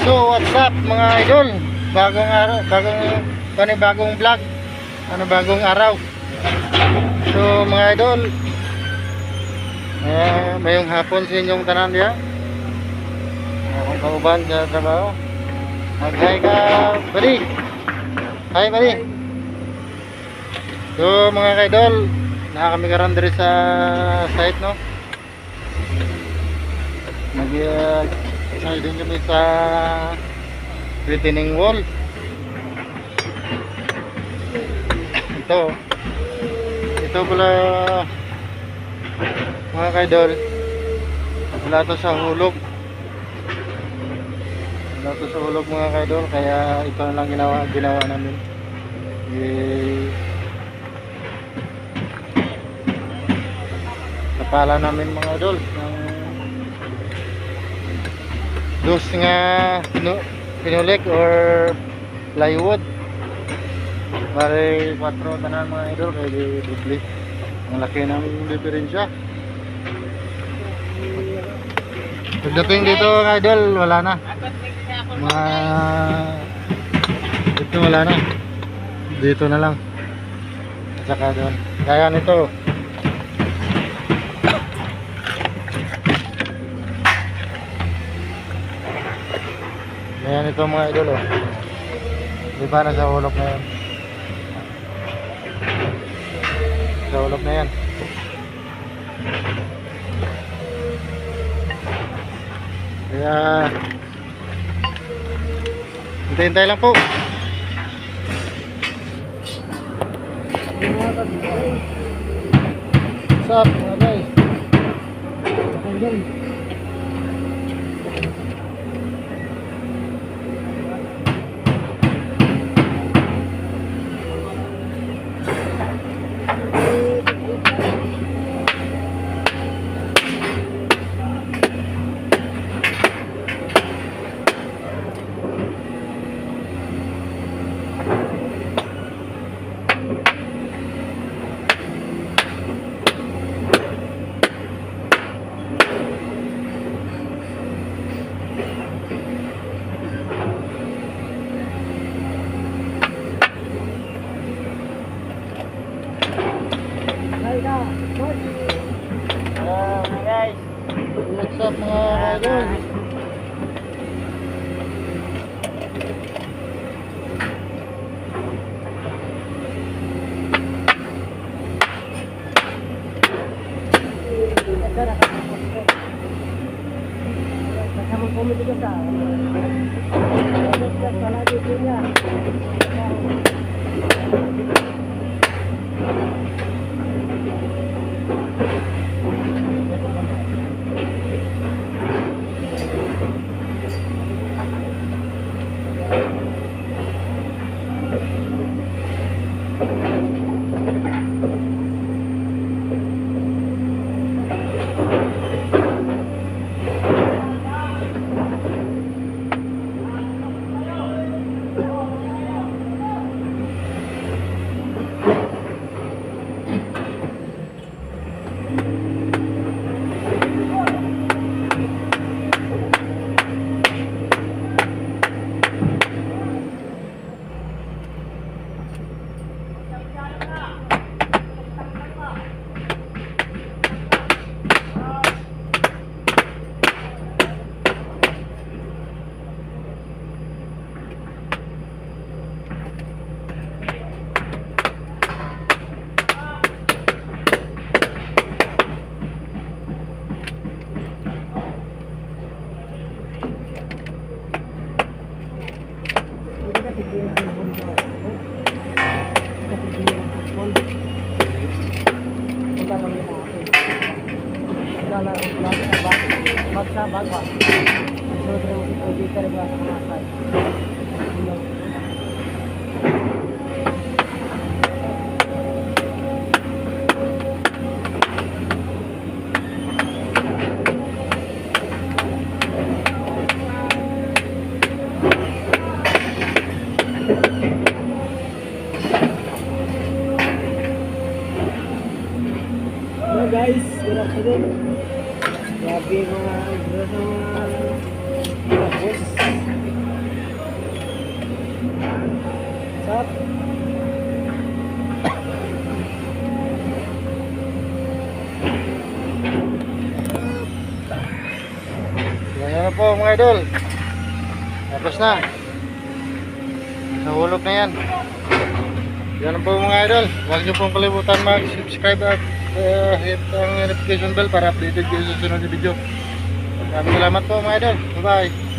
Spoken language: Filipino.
So, what's up mga idol? Bagong araw, bagong panibagong vlog. Ano bagong araw. So, mga idol, eh, mayong hapon sa inyong tanan diya. Akong kauban sa trabaho. Mag-hi ka, buddy. Hi, buddy. So, mga idol, na kami karon diri sa site, no? Nag uh, din kami sa retaining wall. Ito. Ito pala mga kaidol. Wala to sa hulog. Wala to sa hulog mga kaidol kaya ito na lang ginawa ginawa namin. Eh, napala namin mga idol ng dos nga pinu pinulik or plywood. Bari 4 tanan mga idol kay di dubli ang laki ng diferensya. Pagdating dito mga idol wala na. Mga dito wala na. Dito na lang. At saka doon. Kaya nito Ayan ito mga idol oh. Di ba nasa hulog na yan? Sa hulog na yan. Kaya Hintay-hintay lang po. What's up mga guys? Hanggang mga idol? Baksa, baksa. Sudah terima kasih kerja kerja sama saya. guys. Good afternoon. Grabe mga grado mga boss. What's up? Ganyan po mga idol. Tapos na. Nahulog na yan. Yan po mga idol. Huwag niyo pong kalimutan mag-subscribe at uh, hit ang notification bell para updated kayo sa sunod na video. Maraming salamat po mga idol. Bye-bye.